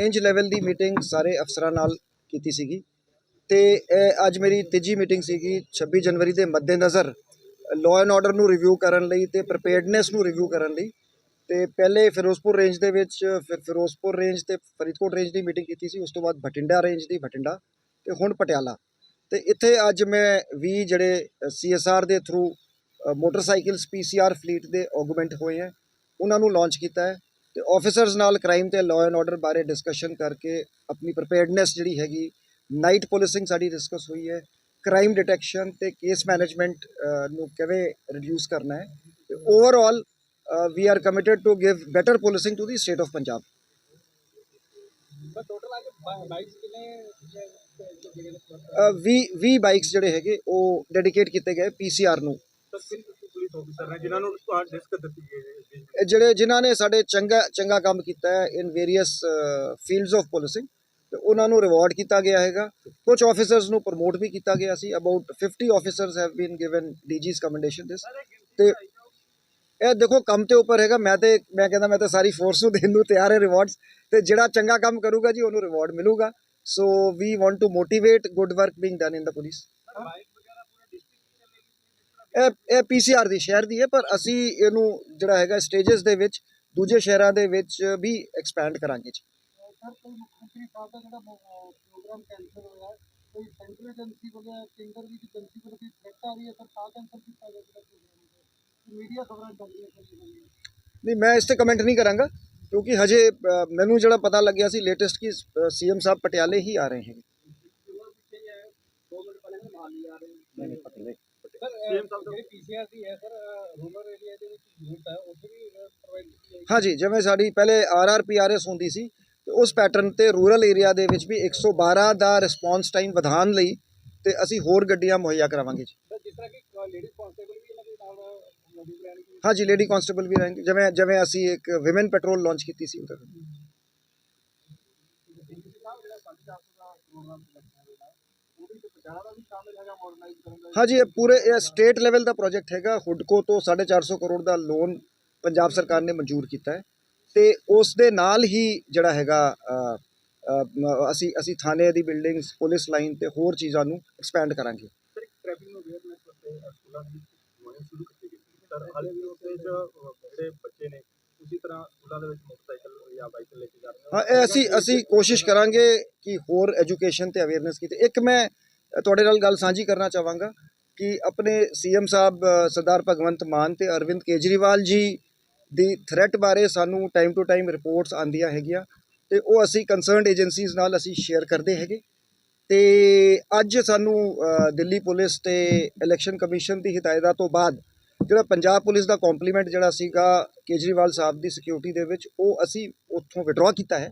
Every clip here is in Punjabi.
ਰੇਂਜ ਲੈਵਲ ਦੀ ਮੀਟਿੰਗ ਸਾਰੇ ਅਫਸਰਾਂ ਨਾਲ ਕੀਤੀ ਸੀਗੀ ਤੇ ਅੱਜ ਮੇਰੀ ਤੀਜੀ ਮੀਟਿੰਗ ਸੀਗੀ 26 ਜਨਵਰੀ ਦੇ ਮੱਦੇਨਜ਼ਰ ਲਾਅ ਐਂਡ ਆਰਡਰ ਨੂੰ ਰਿਵਿਊ ਕਰਨ ਲਈ ਤੇ ਪ੍ਰੀਪੇਅਰਡਨੈਸ ਨੂੰ ਰਿਵਿਊ ਕਰਨ ਲਈ ਤੇ ਪਹਿਲੇ ਫਿਰੋਜ਼ਪੁਰ ਰੇਂਜ ਦੇ ਵਿੱਚ, ਫਿਰ ਫਿਰੋਜ਼ਪੁਰ ਰੇਂਜ ਤੇ ਫਰੀਦਕੋਟ ਰੇਂਜ ਦੀ ਮੀਟਿੰਗ ਕੀਤੀ ਸੀ, ਉਸ ਤੋਂ ਬਾਅਦ ਬਠਿੰਡਾ ਰੇਂਜ ਦੀ, ਬਠਿੰਡਾ ਤੇ ਹੁਣ ਪਟਿਆਲਾ। ਤੇ ਇੱਥੇ ਅੱਜ ਮੈਂ 20 ਜਿਹੜੇ ਸੀਐਸਆਰ ਦੇ ਥਰੂ ਮੋਟਰਸਾਈਕਲਸ ਪੀਸੀਆਰ ਫਲੀਟ ਦੇ ਆਗੂਮੈਂਟ ਹੋਏ ਹੈ, ਉਹਨਾਂ ਨੂੰ ਲਾਂਚ ਕੀਤਾ ਹੈ। ਤੇ ਆਫੀਸਰਸ ਨਾਲ ਕ੍ਰਾਈਮ ਤੇ ਲਾਅ ਐਂਡ ਆਰਡਰ ਬਾਰੇ ਡਿਸਕਸ਼ਨ ਕਰਕੇ ਆਪਣੀ ਪ੍ਰੀਪੇਅਰਡਨੈਸ ਜਿਹੜੀ ਹੈਗੀ ਨਾਈਟ ਪੁਲਿਸਿੰਗ ਸਾਡੀ ਡਿਸਕਸ ਹੋਈ ਹੈ ਕ੍ਰਾਈਮ ਡਿਟੈਕਸ਼ਨ ਤੇ ਕੇਸ ਮੈਨੇਜਮੈਂਟ ਨੂੰ ਕਿਵੇਂ ਰਿਡਿਊਸ ਕਰਨਾ ਹੈ ਤੇ overall we are committed to give better policing to the state of Punjab total ਅੱਜ ਬਾਈਕਸ ਕਿੰਨੇ 20 20 ਬਾਈਕਸ ਜਿਹੜੇ ਹੈਗੇ ਉਹ ਡੈਡੀਕੇਟ ਕੀਤੇ ਗਏ ਪੀਸੀਆਰ ਨੂੰ। ਪੁਲਿਸ ਆਫੀਸਰ ਨੇ ਜਿਨ੍ਹਾਂ ਨੂੰ ਡਿਸਕ ਦਿੱਤੀ ਗਈ ਹੈ ਇਹ ਜਿਹੜੇ ਜਿਨ੍ਹਾਂ ਨੇ ਸਾਡੇ ਚੰਗਾ ਚੰਗਾ ਕੰਮ ਕੀਤਾ ਹੈ in various fields of policing ਤੇ ਉਹਨਾਂ ਨੂੰ ਰਿਵਾਰਡ ਕੀਤਾ ਗਿਆ ਹੈਗਾ। ਕੁਝ ਆਫੀਸਰਸ ਨੂੰ ਪ੍ਰਮੋਟ ਵੀ ਕੀਤਾ ਗਿਆ ਸੀ। About 50 officers have been given DG's commendation this ਤੇ ਇਹ ਦੇਖੋ ਕੰਮ ਤੇ ਉੱਪਰ ਹੈਗਾ। ਮੈਂ ਤੇ ਮੈਂ ਕਹਿੰਦਾ ਮੈਂ ਤਾਂ ਸਾਰੀ ਫੋਰਸ ਨੂੰ ਦੇਣ ਨੂੰ ਤਿਆਰ ਹੈ ਰਿਵਾਰਡਸ ਤੇ ਜਿਹੜਾ ਚੰਗਾ ਕੰਮ ਕਰੂਗਾ ਜੀ ਉਹਨੂੰ ਰਿਵਾਰਡ ਮਿਲੂਗਾ। So we want to motivate good work being done in the police bike ਵਗੈਰਾ ਪੂਰਾ ਡਿਸਟ੍ਰਿਕਟ ਇਹ ਇਹ ਪੀਸੀਆਰ ਦੀ ਸ਼ਹਿਰ ਦੀ ਹੈ ਪਰ ਅਸੀਂ ਇਹਨੂੰ ਜਿਹੜਾ ਹੈਗਾ ਸਟੇजेस ਦੇ ਵਿੱਚ ਦੂਜੇ ਸ਼ਹਿਰਾਂ ਦੇ ਵਿੱਚ ਵੀ ਐਕਸਪੈਂਡ ਕਰਾਂਗੇ ਜੀ। ਸਰ ਕੋਈ ਮੁੱਖ ਮੰਤਰੀ ਸਾਹਿਬ ਦਾ ਜਿਹੜਾ ਪ੍ਰੋਗਰਾਮ ਕੈਂਸਲ ਹੋਇਆ ਕੋਈ ਸੈਂਟਰਲ ਏਜੰਸੀ ਵੱਲੋਂ ਕੇਂਦਰ ਦੀ ਏਜੰਸੀ ਵੱਲੋਂ ਕੋਈ ਥ੍ਰੈਟ ਆ ਰਹੀ ਹੈ? ਸਰ ਤਾਂ ਕੈਂਸਲ ਕੀਤਾ ਗਿਆ ਜਿਹੜਾ ਪ੍ਰੋਗਰਾਮ ਮੀਡੀਆ ਖਬਰਾਂ ਚੱਲ ਰਹੀਆਂ ਸਰ ਜੀ ਨਹੀਂ ਮੈਂ ਇਸ ਤੇ ਕਮੈਂਟ ਨਹੀਂ ਕਰਾਂਗਾ ਕਿਉਂਕਿ ਹਜੇ ਮੈਨੂੰ ਜਿਹੜਾ ਪਤਾ ਲੱਗਿਆ ਸੀ ਲੇਟੈਸਟ ਕਿ ਸੀਐਮ ਸਾਹਿਬ ਪਟਿਆਲੇ ਹੀ ਆ ਰਹੇ ਹੈਗੇ। ਦੋ ਮਿੰਟ ਪਹਿਲੇ ਮਾਲ ਲਿਆ ਰਹੇ ਨਹੀਂ ਪਟਿਆਲੇ ਸੀਐਮ ਸਾਹਿਬ ਜਿਹੜੀ ਪੀਸੀਆਰ ਦੀ ਹੈ ਸਰ ਰੂਰਲ ਏਰੀਆ ਦੇ ਵਿੱਚ ਯੂਨਿਟ ਹੈ ਉੱਥੇ ਵੀ ਪ੍ਰੋਵਾਈਡ ਕੀਤੀ ਜਾਏਗੀ ਹਾਂਜੀ ਜਿਵੇਂ ਸਾਡੀ ਪਹਿਲੇ ਆਰਆਰਪੀਆਰਐਸ ਹੁੰਦੀ ਸੀ ਤੇ ਉਸ ਪੈਟਰਨ ਤੇ ਰੂਰਲ ਏਰੀਆ ਦੇ ਵਿੱਚ ਵੀ 112 ਦਾ ਰਿਸਪੌਂਸ ਟਾਈਮ ਵਧਾਉਣ ਲਈ ਤੇ ਅਸੀਂ ਹੋਰ ਗੱਡੀਆਂ ਮੁਹੱਈਆ ਕਰਾਵਾਂਗੇ ਜੀ ਸਰ ਜਿਸ ਤਰ੍ਹਾਂ ਕਿ ਲੇਡੀਜ਼ ਕਾਂਸਟੇਬਲ ਵੀ ਇਹਨਾਂ ਦੇ ਨਾਲ ਮੌਜੂਦ ਰਹਿਣਗੇ ਹਾਂਜੀ ਲੇਡੀ ਕਾਂਸਟੇਬਲ ਵੀ ਰਹਿਣਗੇ ਜਿਵੇਂ ਜਿਵੇਂ ਅਸੀਂ ਇੱਕ ਵਿਮਨ ਪੈਟਰੋਲ ਲਾਂਚ ਕੀਤੀ ਸੀ ਉਧਰ ਹਾਂਜੀ, ਇਹ ਪੂਰੇ, ਇਹ ਸਟੇਟ ਲੈਵਲ ਦਾ ਪ੍ਰੋਜੈਕਟ ਹੈਗਾ। ਹੁਡਕੋ ਤੋਂ 450 ਕਰੋੜ ਦਾ ਲੋਨ ਪੰਜਾਬ ਸਰਕਾਰ ਨੇ ਮਨਜ਼ੂਰ ਕੀਤਾ ਹੈ। ਤੇ ਉਸ ਦੇ ਨਾਲ ਹੀ ਜਿਹੜਾ ਹੈਗਾ ਅਸੀਂ ਅਸੀਂ ਥਾਣੇ ਦੀ ਬਿਲਡਿੰਗਸ ਪੁਲਿਸ ਲਾਈਨ ਤੇ ਹੋਰ ਚੀਜ਼ਾਂ ਨੂੰ ਐਕਸਪੈਂਡ ਕਰਾਂਗੇ। ਟ੍ਰੈਫਿਕ ਨੂੰ ਅਵੇਅਰਨੈਸ ਵਾਸਤੇ ਸਕੂਲਾਂ ਦੀ ਮੁਹਿੰਮ ਸ਼ੁਰੂ ਕੀਤੀ ਗਈ ਸਰ, ਹਾਲੇ ਵੀ ਉੱਥੇ ਚ ਅਹ, ਜਿਹੜੇ ਬੱਚੇ ਨੇ ਉਸੇ ਤਰ੍ਹਾਂ ਸਕੂਲਾਂ ਦੇ ਵਿੱਚ ਮੋਟਰਸਾਈਕਲ ਜਾਂ ਬਾਈਕ ਲੈ ਕੇ ਜਾ ਰਹੇ ਹਾਂ ਇਹ ਅਸੀਂ ਅਸੀਂ ਕੋਸ਼ਿਸ਼ ਕਰਾਂਗੇ ਕਿ ਹੋਰ ਐਜੂਕੇਸ਼ਨ ਤੇ ਅਵੇਅਰਨੈਸ ਕੀਤੀ। ਇੱਕ ਮੈਂ ਤੁਹਾਡੇ ਨਾਲ ਗੱਲ ਸਾਂਝੀ ਕਰਨਾ ਚਾਹਾਂਗਾ ਕਿ ਆਪਣੇ ਸੀਐਮ ਸਾਹਿਬ ਸਰਦਾਰ ਭਗਵੰਤ ਮਾਨ ਤੇ ਅਰਵਿੰਦ ਕੇਜਰੀਵਾਲ ਜੀ ਦੀ ਥ੍ਰੈਟ ਬਾਰੇ ਸਾਨੂੰ ਟਾਈਮ ਟੂ ਟਾਈਮ ਰਿਪੋਰਟਸ ਆਉਂਦੀਆਂ ਹੈਗੀਆਂ ਤੇ ਉਹ ਅਸੀਂ ਕੰਸਰਨਡ ਏਜੰਸੀਜ਼ ਨਾਲ ਅਸੀਂ ਸ਼ੇਅਰ ਕਰਦੇ ਹੈਗੇ। ਤੇ ਅੱਜ ਸਾਨੂੰ ਦਿੱਲੀ ਪੁਲਿਸ ਤੇ ਇਲੈਕਸ਼ਨ ਕਮਿਸ਼ਨ ਦੀ ਹਦਾਇਤਾਂ ਤੋਂ ਬਾਅਦ ਜਿਹੜਾ ਪੰਜਾਬ ਪੁਲਿਸ ਦਾ ਕੰਪਲੀਮੈਂਟ ਜਿਹੜਾ ਸੀਗਾ ਕੇਜਰੀਵਾਲ ਸਾਹਿਬ ਦੀ ਸਿਕਿਉਰਿਟੀ ਦੇ ਵਿੱਚ, ਉਹ ਅਸੀਂ ਉੱਥੋਂ ਵਿਡਰਾ ਕੀਤਾ ਹੈ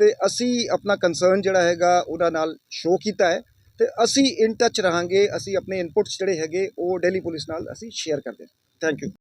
ਤੇ ਅਸੀਂ ਆਪਣਾ ਕੰਸਰਨ ਜਿਹੜਾ ਹੈਗਾ ਉਹਨਾਂ ਨਾਲ ਸ਼ੋਅ ਕੀਤਾ ਹੈ ਤੇ ਅਸੀਂ ਇਨ ਟੱਚ ਰਹਾਂਗੇ, ਅਸੀਂ ਆਪਣੇ ਇਨਪੁਟਸ ਜਿਹੜੇ ਹੈਗੇ ਉਹ ਦਿੱਲੀ ਪੁਲਿਸ ਨਾਲ ਅਸੀਂ ਸ਼ੇਅਰ ਕਰਦੇ ਹਾਂ। Thank you